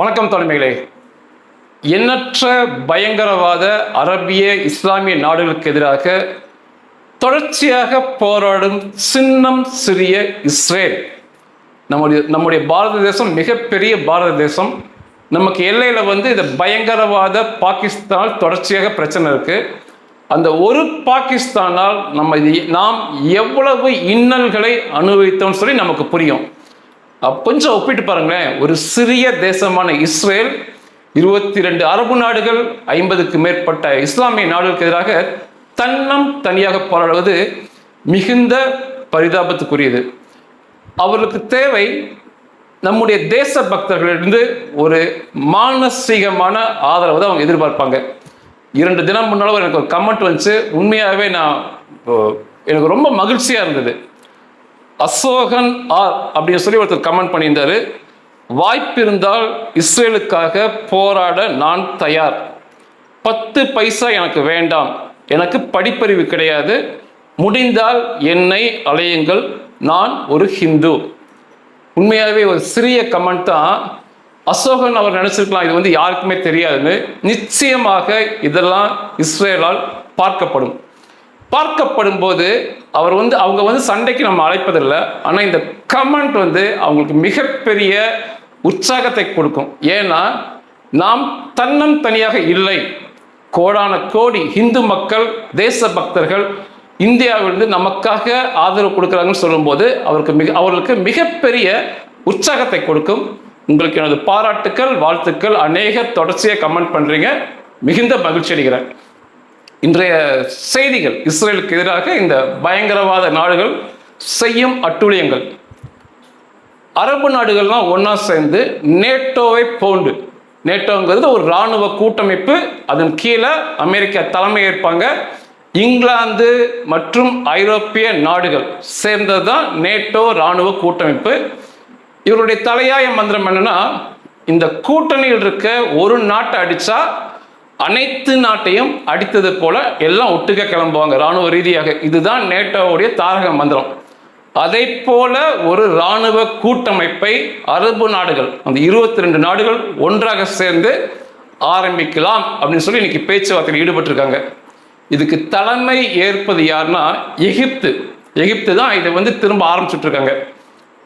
வணக்கம் தலைமைகளே எண்ணற்ற பயங்கரவாத அரபிய இஸ்லாமிய நாடுகளுக்கு எதிராக தொடர்ச்சியாக போராடும் சின்னம் சிறிய இஸ்ரேல். நம்முடைய நம்முடைய பாரத தேசம் மிகப்பெரிய பாரத தேசம். நமக்கு எல்லையில் வந்து இந்த பயங்கரவாத பாகிஸ்தான் தொடர்ச்சியாக பிரச்சனை இருக்கு. அந்த ஒரு பாகிஸ்தானால் நம்ம நாம் எவ்வளவு இன்னல்களை அனுபவித்தோம்னு சொல்லி நமக்கு புரியும். கொஞ்சம் ஒப்பிட்டு பாருங்களேன். ஒரு சிறிய தேசமான இஸ்ரேல் இருபத்தி ரெண்டு அரபு நாடுகள் ஐம்பதுக்கு மேற்பட்ட இஸ்லாமிய நாடுகளுக்கு எதிராக தன்னம் தனியாக போராடுவது மிகுந்த பரிதாபத்துக்குரியது. அவர்களுக்கு தேவை நம்முடைய தேச பக்தர்களிலிருந்து ஒரு மானசீகமான ஆதரவை தான் அவங்க எதிர்பார்ப்பாங்க. இரண்டு தினம் முன்னால எனக்கு ஒரு கமெண்ட் வந்துச்சு. உண்மையாகவே நான் எனக்கு ரொம்ப மகிழ்ச்சியாக இருந்தது. அசோகன் ஆர் அப்படின்னு சொல்லி ஒருத்தர் கமெண்ட் பண்ணியிருந்தாரு. வாய்ப்பு இருந்தால் இஸ்ரேலுக்காக போராட நான் தயார். பத்து பைசா எனக்கு வேண்டாம். எனக்கு படிப்பறிவு கிடையாது. முடிந்தால் என்னை அலையுங்கள். நான் ஒரு ஹிந்து. உண்மையாகவே ஒரு சிறிய கமெண்ட் தான். அசோகன் அவர் நினச்சிருக்கலாம் இது வந்து யாருக்குமே தெரியாதுன்னு. நிச்சயமாக இதெல்லாம் இஸ்ரேலால் பார்க்கப்படும். பார்க்கப்படும் போது அவர் வந்து அவங்க வந்து சண்டைக்கு நம்ம அழைப்பதில்லை. ஆனால் இந்த கமெண்ட் வந்து அவங்களுக்கு மிகப்பெரிய உற்சாகத்தை கொடுக்கும். ஏன்னா நாம் தன்னம் தனியாக இல்லை. கோடான கோடி இந்து மக்கள் தேச பக்தர்கள் இந்தியாவிலிருந்து நமக்காக ஆதரவு கொடுக்குறாங்கன்னு சொல்லும்போது அவருக்கு மிக அவர்களுக்கு மிகப்பெரிய உற்சாகத்தை கொடுக்கும். உங்களுக்கு எனது பாராட்டுக்கள் வாழ்த்துக்கள். அநேக தொடர்ச்சியாக கமெண்ட் பண்ணுறீங்க மிகுந்த மகிழ்ச்சி அடைகிறேன். இன்றைய செய்திகள் இஸ்ரேலுக்கு எதிராக இந்த பயங்கரவாத நாடுகள் செய்யும் அட்டூழியங்கள். அரபு நாடுகள்லாம் ஒன்றா சேர்ந்து நேட்டோவை போண்டு. நேட்டோங்கிறது ஒரு இராணுவ கூட்டமைப்பு அதன் கீழே அமெரிக்கா தலைமை ஏற்பாங்க. இங்கிலாந்து மற்றும் ஐரோப்பிய நாடுகள் சேர்ந்தது தான் நேட்டோ இராணுவ கூட்டமைப்பு. இவருடைய தலையாய மந்திரம் என்னன்னா இந்த கூட்டணியில் இருக்க ஒரு நாட்டை அடித்தா அனைத்து நாட்டையும் அடித்தது போல எல்லாம் ஒட்டுக்க கிளம்புவாங்க. ராணுவ ரீதியாக இதுதான் நேட்டோவுடைய தாரக மந்திரம். அதை போல ஒரு ராணுவ கூட்டமைப்பை அரபு நாடுகள் அந்த இருபத்தி ரெண்டு நாடுகள் ஒன்றாக சேர்ந்து ஆரம்பிக்கலாம் அப்படின்னு சொல்லி இன்னைக்கு பேச்சுவார்த்தையில் ஈடுபட்டிருக்காங்க. இதுக்கு தலைமை ஏற்பது யாருன்னா எகிப்து. எகிப்து தான் இதை வந்து திரும்ப ஆரம்பிச்சுட்ருக்காங்க.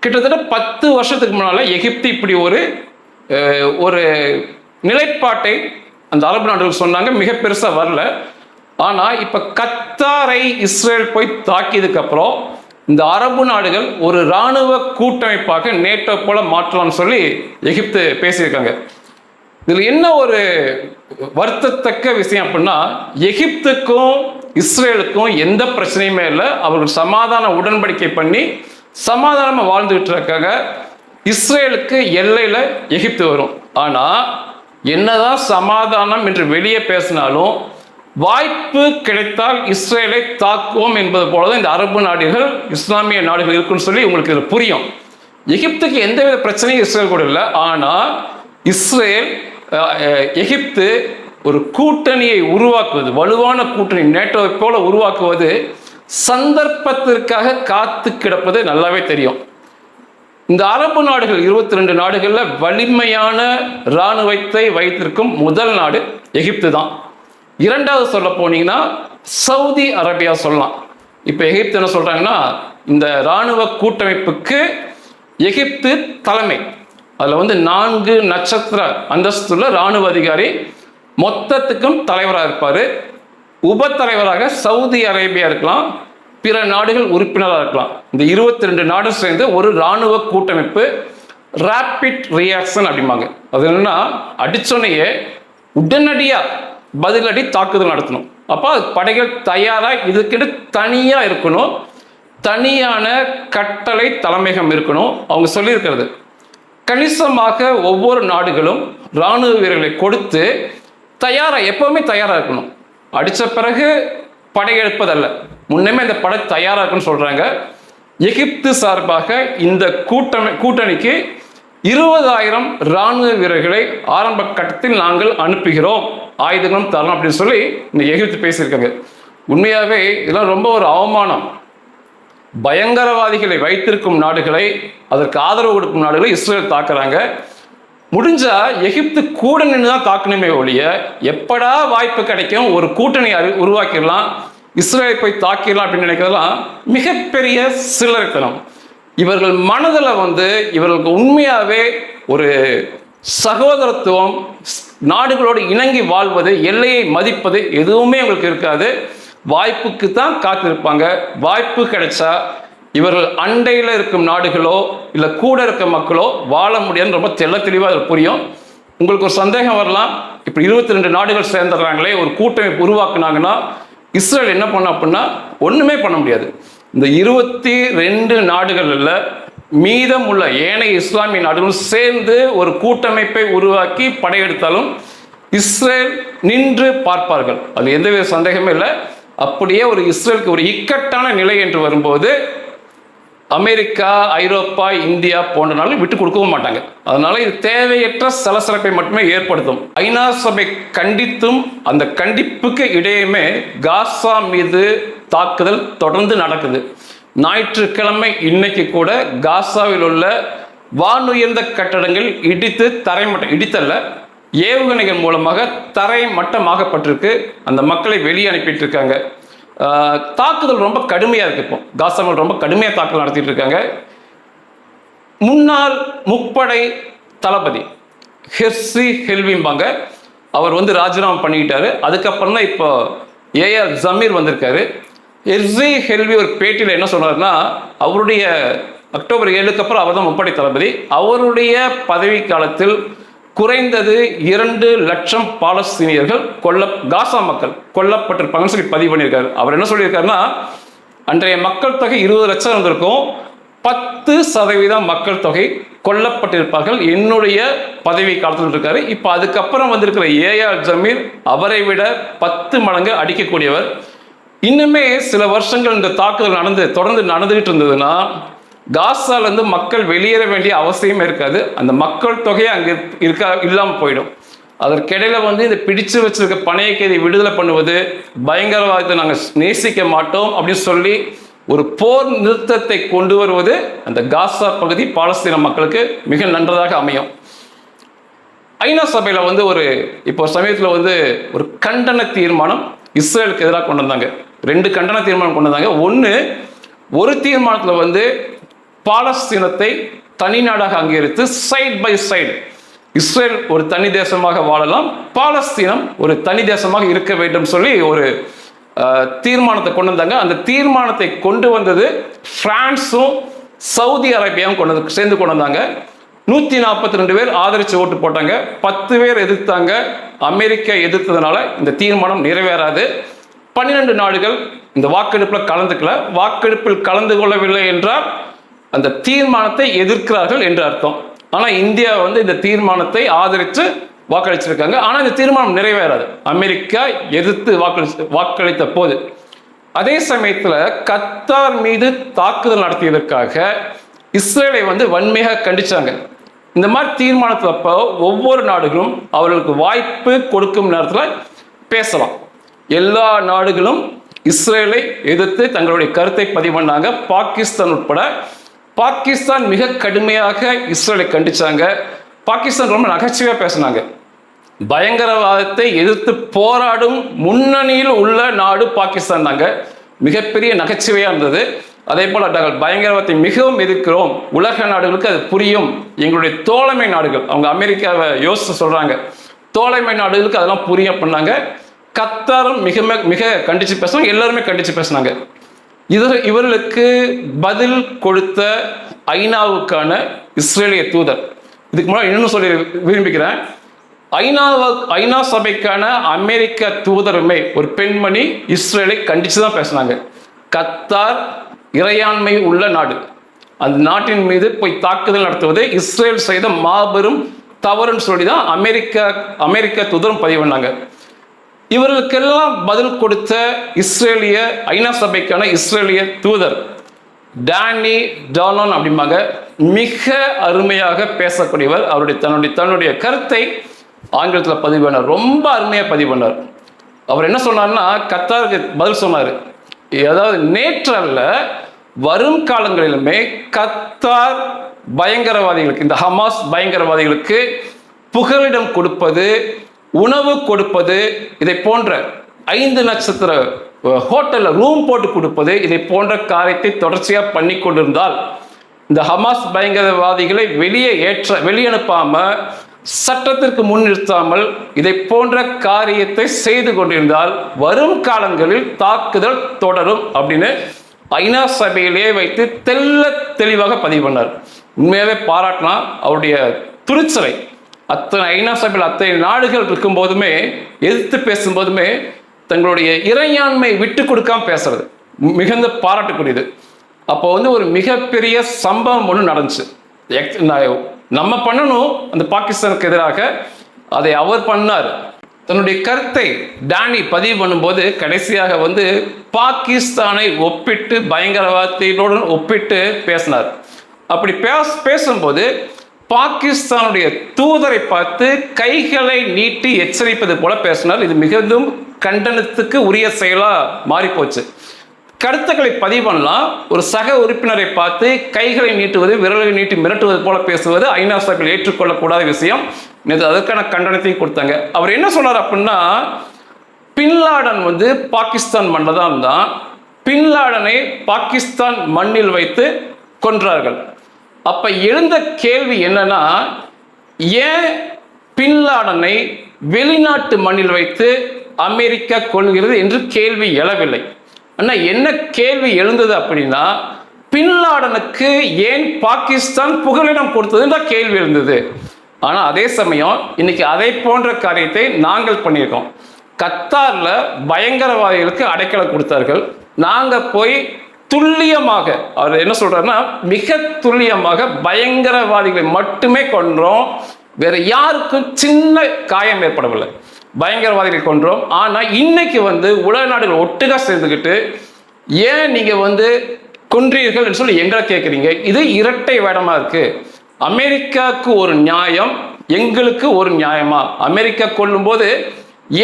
கிட்டத்தட்ட பத்து வருஷத்துக்கு முன்னால் எகிப்து இப்படி ஒரு ஒரு நிலைப்பாட்டை அந்த அரபு நாடுகள் சொன்னாங்க மிக பெருசா வரல. ஆனா இப்ப கத்தாரை இஸ்ரேல் போய் தாக்கியதுக்கு அப்புறம் இந்த அரபு நாடுகள் ஒரு இராணுவ கூட்டமைப்பாக நேட்டோ போல மாற்றலாம்னு சொல்லி எகிப்து பேசியிருக்காங்க. இதில் என்ன ஒரு வருத்தத்தக்க விஷயம் அப்படின்னா எகிப்துக்கும் இஸ்ரேலுக்கும் எந்த பிரச்சனையுமே இல்லை. அவர்கள் சமாதான உடன்படிக்கை பண்ணி சமாதானமாக வாழ்ந்துகிட்டு இருக்காங்க இஸ்ரேலுக்கு எல்லையில் எகிப்து வரும். ஆனால் என்னதான் சமாதானம் என்று வெளியே பேசினாலும் வாய்ப்பு கிடைத்தால் இஸ்ரேலை தாக்குவோம் என்பது போல தான் இந்த அரபு நாடுகள் இஸ்லாமிய நாடுகள் இருக்குன்னு சொல்லி உங்களுக்கு இது புரியும். எகிப்துக்கு எந்தவித பிரச்சனையும் இஸ்ரேல் கூட இல்லை. ஆனால் இஸ்ரேல் எகிப்து ஒரு கூட்டணியை உருவாக்குவது வலுவான கூட்டணி நேட்டோவை போல உருவாக்குவது சந்தர்ப்பத்திற்காக காத்து கிடப்பது நல்லாவே தெரியும். இந்த அரபு நாடுகள் இருபத்தி ரெண்டு நாடுகளில் வலிமையான இராணுவத்தை வைத்திருக்கும் முதல் நாடு எகிப்து தான். இரண்டாவது சொல்ல போனீங்கன்னா சவுதி அரேபியா சொல்லலாம். இப்போ எகிப்து என்ன சொல்கிறாங்கன்னா இந்த இராணுவ கூட்டமைப்புக்கு எகிப்து தலைமை. அதில் வந்து நான்கு நட்சத்திர அந்தஸ்துள்ள இராணுவ அதிகாரி மொத்தத்துக்கும் தலைவராக இருப்பார். உப தலைவராக சவுதி அரேபியா இருக்கலாம். பிற நாடுகள் உறுப்பினராக இருக்கலாம். இந்த இருபத்தி ரெண்டு நாடும் சேர்ந்து ஒரு இராணுவ கூட்டமைப்பு ரேபிட் ரியாக்ஷன் அப்படிம்பாங்க. அது என்னன்னா அடிச்சோனையே உடனடியாக பதிலடி தாக்குதல் நடத்தணும். அப்போ அது படைகள் தயாராக இதுக்கிட்டு தனியாக இருக்கணும். தனியான கட்டளை தலைமையகம் இருக்கணும். அவங்க சொல்லியிருக்கிறது. கணிசமாக ஒவ்வொரு நாடுகளும் இராணுவ வீரர்களை கொடுத்து தயாராக எப்போவுமே தயாராக இருக்கணும். அடித்த பிறகு படையெடுப்பதல்ல. முன்னமே இந்த படை தயாராக இருக்குன்னு சொல்கிறாங்க எகிப்து சார்பாக இந்த கூட்டமை கூட்டணிக்கு இருபதாயிரம் இராணுவ வீரர்களை ஆரம்ப கட்டத்தில் நாங்கள் அனுப்புகிறோம். ஆயுதங்களும் தரணும் அப்படின்னு சொல்லி இந்த எகிப்து பேசியிருக்காங்க. உண்மையாகவே இதெல்லாம் ரொம்ப ஒரு அவமானம். பயங்கரவாதிகளை வைத்திருக்கும் நாடுகளை அதற்கு ஆதரவு கொடுக்கும் நாடுகளை இஸ்ரேல் தாக்குறாங்க. முடிஞ்சா எகிப்து கூட நின்று தான் தாக்கணுமே ஒழிய எப்படா வாய்ப்பு கிடைக்கும் ஒரு கூட்டணி அறி உருவாக்கிடலாம். இஸ்ரேலை போய் தாக்கிடலாம் அப்படின்னு நினைக்கிறதெல்லாம் மிகப்பெரிய சில்லறைத்தனம். இவர்கள் மனதில் வந்து இவர்களுக்கு உண்மையாகவே ஒரு சகோதரத்துவம் நாடுகளோடு இணங்கி வாழ்வது எல்லையை மதிப்பது எதுவுமே அவங்களுக்கு இருக்காது. வாய்ப்புக்கு தான் காத்திருப்பாங்க. வாய்ப்பு கிடைச்சா இவர்கள் அண்டையில் இருக்கும் நாடுகளோ இல்லை கூட இருக்க மக்களோ வாழ முடியாதுன்னு ரொம்ப தெள்ள தெளிவாக அது புரியும். உங்களுக்கு ஒரு சந்தேகம் வரலாம். இப்போ இருபத்தி ரெண்டு நாடுகள் சேர்ந்துடுறாங்களே ஒரு கூட்டமைப்பு உருவாக்குனாங்கன்னா இஸ்ரேல் என்ன பண்ண அப்படின்னா ஒன்றுமே பண்ண முடியாது. இந்த இருபத்தி ரெண்டு நாடுகளில் மீதம் உள்ள ஏனைய இஸ்லாமிய நாடுகளும் சேர்ந்து ஒரு கூட்டமைப்பை உருவாக்கி படையெடுத்தாலும் இஸ்ரேல் நின்று பார்ப்பார்கள். அது எந்தவித சந்தேகமே இல்லை. அப்படியே ஒரு இஸ்ரேலுக்கு ஒரு இக்கட்டான நிலை என்று வரும்போது அமெரிக்கா ஐரோப்பா இந்தியா போன்ற நாடுகள் விட்டு கொடுக்கவும் மாட்டாங்க. அதனால இது தேவையற்ற சலசலப்பை மட்டுமே ஏற்படுத்தும். ஐநா சபை கண்டித்தும் அந்த கண்டிப்புக்கு இடையுமே காசா மீது தாக்குதல் தொடர்ந்து நடக்குது. ஞாயிற்றுக்கிழமை இன்னைக்கு கூட காசாவில் உள்ள வானுயர்ந்த கட்டடங்கள் இடித்து தரைமட்டம் இடித்தல்ல ஏவுகணைகள் மூலமாக தரை மட்டமாகப்பட்டிருக்கு அந்த மக்களை வெளியே அனுப்பிட்டு இருக்காங்க. தாக்குதல் ரொம்ப கடுமையாக இருக்கு இப்போ. காசாமல் ரொம்ப கடுமையாக தாக்குதல் நடத்திட்டு இருக்காங்க. முன்னாள் முப்படை தளபதி ஹெர்சி ஹெல்விம்பாங்க. அவர் வந்து ராஜினாமா பண்ணிக்கிட்டாரு. அதுக்கப்புறம் தான் இப்போ ஏஆர் ஜமீர் வந்திருக்காரு. ஹெர்சி ஹெல்வி ஒரு பேட்டியில் என்ன சொன்னார்னா அவருடைய அக்டோபர் ஏழுக்கு அப்புறம் அவர் தான் முப்படை தளபதி. அவருடைய பதவி காலத்தில் குறைந்தது இரண்டு லட்சம் பாலஸ்தீனியர்கள் கொல்ல காசா மக்கள் கொல்லப்பட்டிருப்பாங்கன்னு சொல்லி பதிவு பண்ணியிருக்காரு. அவர் என்ன சொல்லியிருக்காருன்னா அன்றைய மக்கள் தொகை இருபது லட்சம் இருந்திருக்கும். பத்து சதவீதம் மக்கள் தொகை கொல்லப்பட்டிருப்பார்கள். என்னுடைய பதவி காலத்தில் இருக்காரு. இப்போ அதுக்கப்புறம் வந்திருக்கிற ஏஆர் ஜமீர் அவரை விட பத்து மடங்கு அடிக்கக்கூடியவர். இன்னுமே சில வருஷங்கள் இந்த தாக்குதல் நடந்து தொடர்ந்து நடந்துகிட்டு இருந்ததுன்னா காசாலேருந்து மக்கள் வெளியேற வேண்டிய அவசியமே இருக்காது. அந்த மக்கள் தொகை அங்கே இருக்கா இல்லாமல் போயிடும். அதற்கிடையில் வந்து இந்த பிடிச்சு வச்சிருக்க பணைய கைதி விடுதலை பண்ணுவது பயங்கரவாதத்தை நாங்கள் நேசிக்க மாட்டோம் அப்படின்னு சொல்லி ஒரு போர் நிறுத்தத்தை கொண்டு வருவது அந்த காசா பகுதி பாலஸ்தீன மக்களுக்கு மிக நன்றதாக அமையும். ஐநா சபையில் வந்து ஒரு இப்போ சமயத்தில் வந்து ஒரு கண்டன தீர்மானம் இஸ்ரேலுக்கு எதிராக கொண்டு வந்தாங்க. ரெண்டு கண்டன தீர்மானம் கொண்டு வந்தாங்க. ஒன்று ஒரு தீர்மானத்தில் வந்து பாலஸ்தீனத்தை தனி நாடாக அங்கீகரித்து சைட் பை சைடு இஸ்ரேல் ஒரு தனி தேசமாக வாழலாம் பாலஸ்தீனம் ஒரு தனி தேசமாக இருக்க வேண்டும் சொல்லி ஒரு தீர்மானத்தை கொண்டு வந்தாங்க. அந்த தீர்மானத்தை கொண்டு வந்தது பிரான்ஸும் சவுதி அரேபியாவும் கொண்டு வந்து சேர்ந்து கொண்டு வந்தாங்க. நூற்றி நாற்பத்தி ரெண்டு பேர் ஆதரித்து ஓட்டு போட்டாங்க. பத்து பேர் எதிர்த்தாங்க. அமெரிக்கா எதிர்த்ததுனால இந்த தீர்மானம் நிறைவேறாது. பன்னிரெண்டு நாடுகள் இந்த வாக்கெடுப்பில் கலந்துக்கல. வாக்கெடுப்பில் கலந்து கொள்ளவில்லை என்றால் அந்த தீர்மானத்தை எதிர்க்கிறார்கள் என்று அர்த்தம். ஆனால் இந்தியா வந்து இந்த தீர்மானத்தை ஆதரித்து வாக்களிச்சிருக்காங்க. ஆனால் இந்த தீர்மானம் நிறைவேறாது. அமெரிக்கா எதிர்த்து வாக்களி வாக்களித்த போது. அதே சமயத்தில் கத்தார் மீது தாக்குதல் நடத்தியதற்காக இஸ்ரேலை வந்து வன்மையாக கண்டிச்சாங்க. இந்த மாதிரி தீர்மானத்தில் அப்போ ஒவ்வொரு நாடுகளும் அவர்களுக்கு வாய்ப்பு கொடுக்கும் நேரத்தில் பேசலாம். எல்லா நாடுகளும் இஸ்ரேலை எதிர்த்து தங்களுடைய கருத்தை பதிவு பண்ணாங்க. பாகிஸ்தான் உட்பட பாகிஸ்தான் மிக கடுமையாக இஸ்ரேலை கண்டிச்சாங்க. பாகிஸ்தான் ரொம்ப நகைச்சுவையாக பேசினாங்க. பயங்கரவாதத்தை எதிர்த்து போராடும் முன்னணியில் உள்ள நாடு பாகிஸ்தான் தாங்க. மிகப்பெரிய நகைச்சுவையாக இருந்தது. அதே போல் நாங்கள் பயங்கரவாதத்தை மிகவும் எதிர்க்கிறோம். உலக நாடுகளுக்கு அது புரியும். எங்களுடைய தோழமை நாடுகள் அவங்க அமெரிக்காவை யோசித்து சொல்கிறாங்க தோழமை நாடுகளுக்கு அதெல்லாம் புரியும் பண்ணாங்க கத்தாரும் மிக மிக கண்டித்து பேசுனாங்க. எல்லாருமே கண்டித்து பேசினாங்க. இது இவர்களுக்கு பதில் கொடுத்த ஐநாவுக்கான இஸ்ரேலிய தூதர். இதுக்கு முன்னாடி இன்னும் சொல்லி விரும்பிக்கிறேன் ஐநா ஐநா சபைக்கான அமெரிக்க தூதருமே ஒரு பெண்மணி இஸ்ரேலை கண்டித்து தான் பேசினாங்க. கத்தார் இறையாண்மை உள்ள நாடு. அந்த நாட்டின் மீது போய் தாக்குதல் நடத்துவது இஸ்ரேல் செய்த மாபெரும் தவறுன்னு சொல்லி தான் அமெரிக்கா அமெரிக்க தூதரும் பதிவு பண்ணாங்க. இவர்களுக்கெல்லாம் பதில் கொடுத்த இஸ்ரேலிய ஐநா சபைக்கான இஸ்ரேலிய தூதர் டேனி டானோன் அப்படிம்பாங்க மிக அருமையாக பேசக்கூடியவர். அவருடைய தன்னுடைய தன்னுடைய கருத்தை ஆங்கிலத்தில் பதிவு பண்ணார். ரொம்ப அருமையாக பதிவு பண்ணார். அவர் என்ன சொன்னார்னா கத்தாருக்கு பதில் சொன்னார். அதாவது நேற்றல்ல வரும் காலங்களிலுமே கத்தார் பயங்கரவாதிகளுக்கு இந்த ஹமாஸ் பயங்கரவாதிகளுக்கு புகலிடம் கொடுப்பது உணவு கொடுப்பது இதை போன்ற ஐந்து நட்சத்திர ஹோட்டலில் ரூம் போட்டு கொடுப்பது இதை போன்ற காரியத்தை தொடர்ச்சியாக பண்ணி கொண்டிருந்தால் இந்த ஹமாஸ் பயங்கரவாதிகளை வெளியே ஏற்ற வெளியனுப்பாமல் சட்டத்திற்கு முன் நிறுத்தாமல் இதை போன்ற காரியத்தை செய்து கொண்டிருந்தால் வரும் காலங்களில் தாக்குதல் தொடரும் அப்படின்னு ஐநா சபையிலே வைத்து தெல்ல தெளிவாக பதிவு பண்ணார். உண்மையாகவே பாராட்டினா அவருடைய துணிச்சலை அத்தனை ஐநா சபையில் அத்தனை நாடுகள் இருக்கும் போதுமே எதிர்த்து பேசும்போதுமே தங்களுடைய இறையாண்மை விட்டு கொடுக்காம பேசுறது. மிகுந்த பாராட்டுக்குரியது. அப்போ வந்து ஒரு மிகப்பெரிய சம்பவம் ஒன்று நடந்துச்சு. நான் நம்ம பண்ணணும் அந்த பாகிஸ்தானுக்கு எதிராக. அதை அவர் பண்ணார். தன்னுடைய கருத்தை டானி பதிவு பண்ணும்போது கடைசியாக வந்து பாகிஸ்தானை ஒப்பிட்டு பயங்கரவாதத்தோடு ஒப்பிட்டு பேசினார். அப்படி பேச பேசும்போது பாகிஸ்தானுடைய தூதரை பார்த்து கைகளை நீட்டி எச்சரிப்பது போல பேசினார். இது மிகவும் கண்டனத்துக்கு உரிய செயலாக மாறி போச்சு கருத்துக்களை பதிவு பண்ணலாம். ஒரு சக உறுப்பினரை பார்த்து கைகளை நீட்டுவது விரல்களை நீட்டி மிரட்டுவது போல பேசுவது ஐநா சபையில் ஏற்றுக்கொள்ளக்கூடாத விஷயம். நேற்று அதற்கான கண்டனத்தையும் கொடுத்தாங்க. அவர் என்ன சொன்னார் அப்படின்னா பின்லாடன் வந்து பாகிஸ்தான் மண்ணில் தான் பின்லாடனை பாகிஸ்தான் மண்ணில் வைத்து கொன்றார்கள். அப்ப எழுந்த கேள்வி என்னன்னா ஏன் பின்லாடனை வெளிநாட்டு மண்ணில் வைத்து அமெரிக்கா கொள்கிறது என்று கேள்வி எழவில்லை. ஆனால் என்ன கேள்வி எழுந்தது அப்படின்னா பின்லாடனுக்கு ஏன் பாகிஸ்தான் புகலிடம் கொடுத்ததுன்ற கேள்வி இருந்தது ஆனால் அதே சமயம் இன்னைக்கு அதை போன்ற காரியத்தை நாங்கள் பண்ணியிருக்கோம். கத்தாரில் பயங்கரவாதிகளுக்கு அடைக்கலம் கொடுத்தார்கள். நாங்கள் போய் துல்லியமாக அவர் என்ன சொல்றாருன்னா மிக துல்லியமாக பயங்கரவாதிகளை மட்டுமே கொன்றோம். வேற யாருக்கும் சின்ன காயம் ஏற்படவில்லை. பயங்கரவாதிகளை கொன்றோம். ஆனால் இன்னைக்கு வந்து உலக நாடுகள் ஒட்டுக்காக சேர்ந்துக்கிட்டு ஏன் நீங்கள் வந்து கொன்றீர்கள் என்று சொல்லி எங்களை கேட்குறீங்க இது இரட்டை வேடமாக இருக்கு. அமெரிக்காவுக்கு ஒரு நியாயம் எங்களுக்கு ஒரு நியாயமா? அமெரிக்கா கொல்லும்போது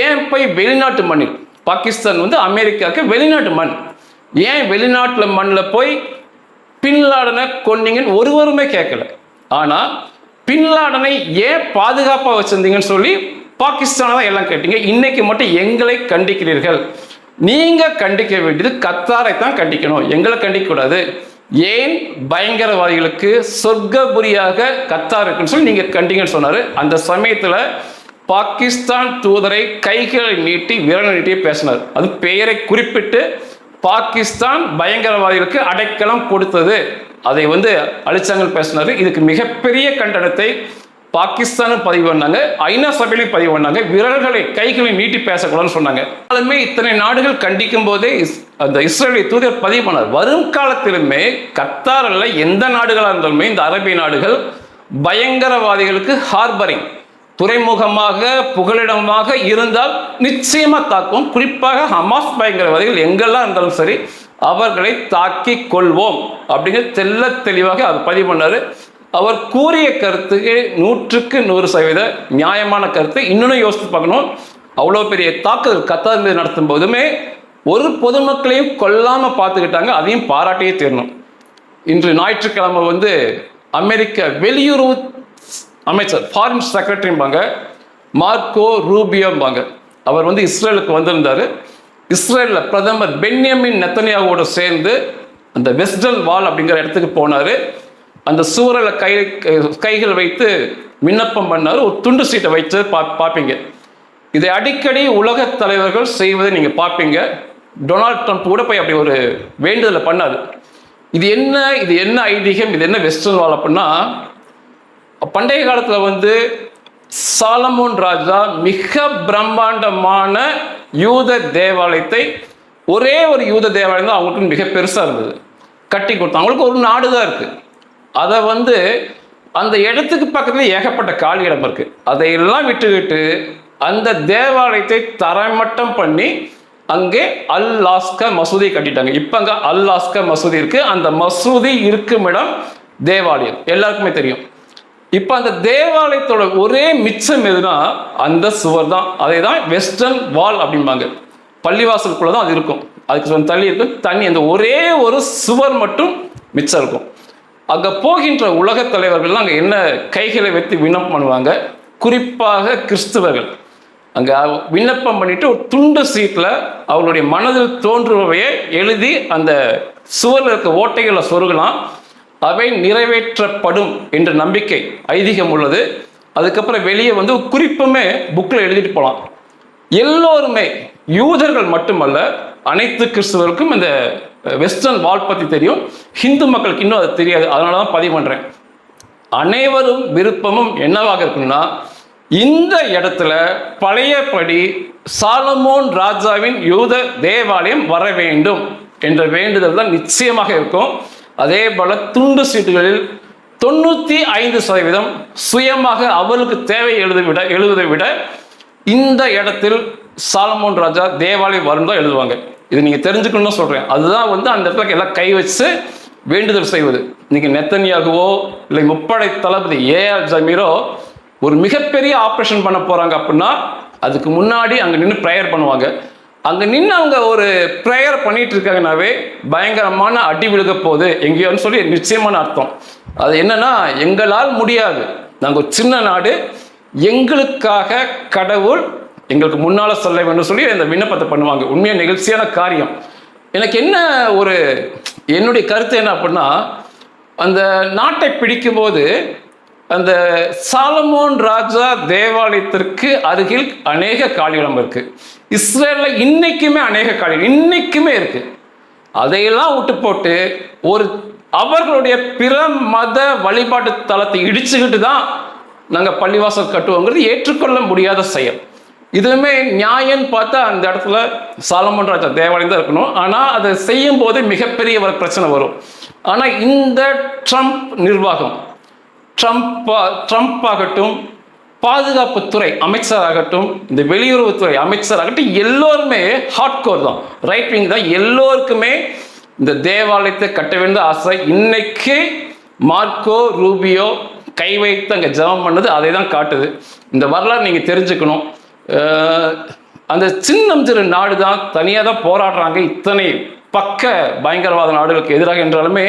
ஏன் போய் வெளிநாட்டு மண்ணில் பாகிஸ்தான் வந்து அமெரிக்காவுக்கு வெளிநாட்டு மண். ஏன் வெளிநாட்டில் மண்ணில் போய் பின்லாடனை கொன்னீங்கன்னு ஒருவருமே கேட்கல. ஆனால் பின்லாடனை ஏன் பாதுகாப்பாக வச்சுருந்தீங்கன்னு சொல்லி பாகிஸ்தானை தான் எல்லாம் கேட்டீங்க. இன்னைக்கு மட்டும் எங்களை கண்டிக்கிறீர்கள். நீங்கள் கண்டிக்க வேண்டியது கத்தாரை தான் கண்டிக்கணும். எங்களை கண்டிக்கக்கூடாது ஏன் பயங்கரவாதிகளுக்கு சொர்க்கபுரியாக கத்தார் இருக்குன்னு சொல்லி நீங்கள் கண்டிங்கன்னு சொன்னார். அந்த சமயத்தில் பாகிஸ்தான் தூதரை கைகளை நீட்டி விரல் நீட்டி பேசினார். அது பெயரை குறிப்பிட்டு பாகிஸ்தான் பயங்கரவாதிகளுக்கு அடைக்கலம் கொடுத்தது. அதை வந்து அழிச்சாங்கன்னு பேசினாரு. இதுக்கு மிகப்பெரிய கண்டனத்தை பாகிஸ்தானும் பதிவு பண்ணாங்க. ஐநா சபையிலையும் பதிவு பண்ணாங்க. விரல்களை கைகளை நீட்டி பேசக்கூடாதுன்னு சொன்னாங்க. அதுமே இத்தனை நாடுகள் கண்டிக்கும் போதே இஸ்- அந்த இஸ்ரேலிய தூதர் பதிவு பண்ணார். வரும் காலத்திலுமே கத்தாரில் எந்த நாடுகளாக இருந்தாலுமே இந்த அரபிய நாடுகள் பயங்கரவாதிகளுக்கு ஹார்பரிங் துறைமுகமாக புகலிடமாக இருந்தால் நிச்சயமா தாக்கும் குறிப்பாக ஹமாஸ் பயங்கரவாதிகள் எங்கெல்லாம் இருந்தாலும் சரி அவர்களை தாக்கி கொள்வோம். அப்படிங்கிற தெல்ல தெளிவாக அவர் பதிவு பண்ணாரு. அவர் கூறிய கருத்துக்கு நூற்றுக்கு நூறு சதவீத நியாயமான கருத்து. இன்னொன்று யோசித்து பார்க்கணும். அவ்வளோ பெரிய தாக்குதல் கத்தார் மீது நடத்தும் போதுமே ஒரு பொதுமக்களையும் கொல்லாமல் பார்த்துக்கிட்டாங்க அதையும் பாராட்டியே தீரணும். இன்று ஞாயிற்றுக்கிழமை வந்து அமெரிக்க வெளியுறவு அமைச்சர் ஃபாரின் செக்ரட்டரிம்பாங்க மார்க்கோ ரூபியோம்பாங்க அவர் வந்து இஸ்ரேலுக்கு வந்திருந்தார். இஸ்ரேலில் பிரதமர் பென்யமின் நெத்தனியாவோடு சேர்ந்து அந்த வெஸ்டல் வால் அப்படிங்கிற இடத்துக்கு போனார். அந்த சூழலை கை கைகள் வைத்து விண்ணப்பம் பண்ணார். ஒரு துண்டு சீட்டை வைத்து பா பார்ப்பீங்க. இதை அடிக்கடி உலக தலைவர்கள் செய்வதை நீங்கள் பார்ப்பீங்க. டொனால்ட் ட்ரம்ப் கூட போய் அப்படி ஒரு வேண்டுதலை பண்ணார். இது என்ன இது என்ன ஐதீகம் இது என்ன வெஸ்டர்ன் வால் அப்படின்னா பண்டைய காலத்தில் வந்து சாலமோன் ராஜா மிக பிரம்மாண்டமான யூத தேவாலயத்தை ஒரே ஒரு யூத தேவாலயம் தான் அவங்களுக்கு மிக பெருசாக இருந்தது. கட்டி கொடுத்தாங்க அவங்களுக்கு ஒரு நாடு தான் இருக்குது அதை வந்து அந்த இடத்துக்கு பக்கத்துல ஏகப்பட்ட காலி இடம் இருக்கு. அதையெல்லாம் விட்டுக்கிட்டு அந்த தேவாலயத்தை தரைமட்டம் பண்ணி அங்கே அல் லாஸ்கா மசூதி கட்டிட்டாங்க. இப்போ அங்கே அல் லாஸ்கா மசூதி இருக்கு. அந்த மசூதி இருக்கும் இடம் தேவாலயம். எல்லாருக்குமே தெரியும். இப்போ அந்த தேவாலயத்தோட ஒரே மிச்சம் எதுனா அந்த சுவர் தான். அதை தான் வெஸ்டர்ன் வால் அப்படிம்பாங்க. பள்ளிவாசலுக்குள்ள தான் அது இருக்கும். அதுக்கு கொஞ்சம் தள்ளி இருக்கும் தண்ணி அந்த ஒரே ஒரு சுவர் மட்டும் மிச்சம் இருக்கும். அங்கே போகின்ற உலகத் தலைவர்கள்லாம் அங்கே என்ன கைகளை வைத்து விண்ணப்பம் பண்ணுவாங்க? குறிப்பாக கிறிஸ்துவர்கள். அங்கே விண்ணப்பம் பண்ணிட்டு ஒரு துண்டு சீட்டில் அவர்களுடைய மனதில் தோன்றுபவையை எழுதி அந்த சுவரில் இருக்க ஓட்டைகளை சொருகலாம். அவை நிறைவேற்றப்படும் என்ற நம்பிக்கை ஐதீகம் உள்ளது. அதுக்கப்புறம் வெளியே வந்து குறிப்புமே புக்கில் எழுதிட்டு போகலாம் எல்லோருமே யூதர்கள் மட்டுமல்ல அனைத்து கிறிஸ்துவர்களுக்கும் இந்த வெஸ்டர்ன் வால் பற்றி தெரியும். ஹிந்து மக்களுக்கு இன்னும் அது தெரியாது. அதனால தான் பதிவு பண்ணுறேன் அனைவரும் விருப்பமும் என்னவாக இருக்குன்னா இந்த இடத்துல பழையபடி சாலமோன் ராஜாவின் யூத தேவாலயம் வர வேண்டும் என்ற வேண்டுதல் தான் நிச்சயமாக இருக்கும். அதே போல துண்டு சீட்டுகளில் தொண்ணூற்றி ஐந்து சதவீதம் சுயமாக அவருக்கு தேவை எழுத விட எழுதுவதை விட இந்த இடத்தில் சாலமோன் ராஜா தேவாலயம் வரும் தான் எழுதுவாங்க. இது நீங்கள் தெரிஞ்சுக்கணும்னு சொல்கிறேன் அதுதான் வந்து அந்த இடத்துல எல்லாம் கை வச்சு வேண்டுதல் செய்வது. இன்னைக்கு நெத்தனியாகவோ இல்லை முப்படை தளபதி ஏஆர் ஜமீரோ ஒரு மிகப்பெரிய ஆப்ரேஷன் பண்ண போகிறாங்க அப்படின்னா அதுக்கு முன்னாடி அங்கே நின்று ப்ரேயர் பண்ணுவாங்க. அங்கே நின்று அவங்க ஒரு ப்ரேயர் பண்ணிட்டு இருக்காங்கனாவே பயங்கரமான அடி விழுக போகுது. எங்கேயோன்னு சொல்லி நிச்சயமான அர்த்தம். அது என்னன்னா எங்களால் முடியாது. நாங்கள் ஒரு சின்ன நாடு. எங்களுக்காக கடவுள் எங்களுக்கு முன்னால் சொல்ல வேண்டும் சொல்லி அந்த விண்ணப்பத்தை பண்ணுவாங்க. உண்மையாக நிகழ்ச்சியான காரியம். எனக்கு என்ன ஒரு என்னுடைய கருத்து என்ன அப்படின்னா அந்த நாட்டை பிடிக்கும்போது அந்த சாலமோன் ராஜா தேவாலயத்திற்கு அருகில் அநேக காலியிடம் இருக்கு. இஸ்ரேல்ல இன்னைக்குமே அநேக காலியிடம் இன்னைக்குமே இருக்கு. அதையெல்லாம் விட்டு போட்டு ஒரு அவர்களுடைய பிற மத வழிபாட்டு தலத்தை இடிச்சுக்கிட்டு தான் நாங்கள் பள்ளிவாசல் கட்டுவோங்கிறது ஏற்றுக்கொள்ள முடியாத செயல். இதுவுமே நியாயம்னு பார்த்தா அந்த இடத்துல சாலமன் ராஜா தேவாலயம் தான் இருக்கணும். ஆனால் அதை செய்யும் போது மிகப்பெரிய ஒரு பிரச்சனை வரும். ஆனால் இந்த ட்ரம்ப் நிர்வாகம் ட்ரம்ப் ட்ரம்ப் ஆகட்டும் பாதுகாப்புத்துறை அமைச்சராகட்டும் இந்த வெளியுறவுத்துறை அமைச்சராகட்டும் எல்லோருமே ஹார்ட்கோர் தான். ரைட் விங் தான். எல்லோருக்குமே இந்த தேவாலயத்தை கட்ட வேண்டிய ஆசை. இன்னைக்கு மார்க்கோ ரூபியோ கை வைத்து அங்கே ஜெபம் பண்ணது அதை தான் காட்டுது. இந்த வரலாறு நீங்கள் தெரிஞ்சுக்கணும். அந்த சின்னஞ்சிறு நாடு தான் தனியாக தான் போராடுறாங்க. இத்தனை பக்க பயங்கரவாத நாடுகளுக்கு எதிராக என்றாலுமே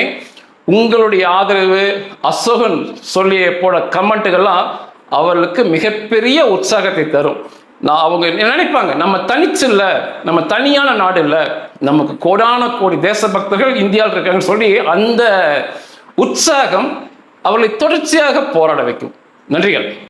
உங்களுடைய ஆதரவு அசோகன் சொல்லிய போல கமெண்ட்டுகள்லாம் அவர்களுக்கு மிகப்பெரிய உற்சாகத்தை தரும். நான் அவங்க நினைப்பாங்க? நம்ம தனிச்சு இல்லை நம்ம தனியான நாடு இல்லை நமக்கு கோடான கோடி தேசபக்தர்கள் இந்தியாவில் இருக்காங்கன்னு சொல்லி அந்த உற்சாகம் அவர்களை தொடர்ச்சியாக போராட வைக்கும். நன்றிகள்.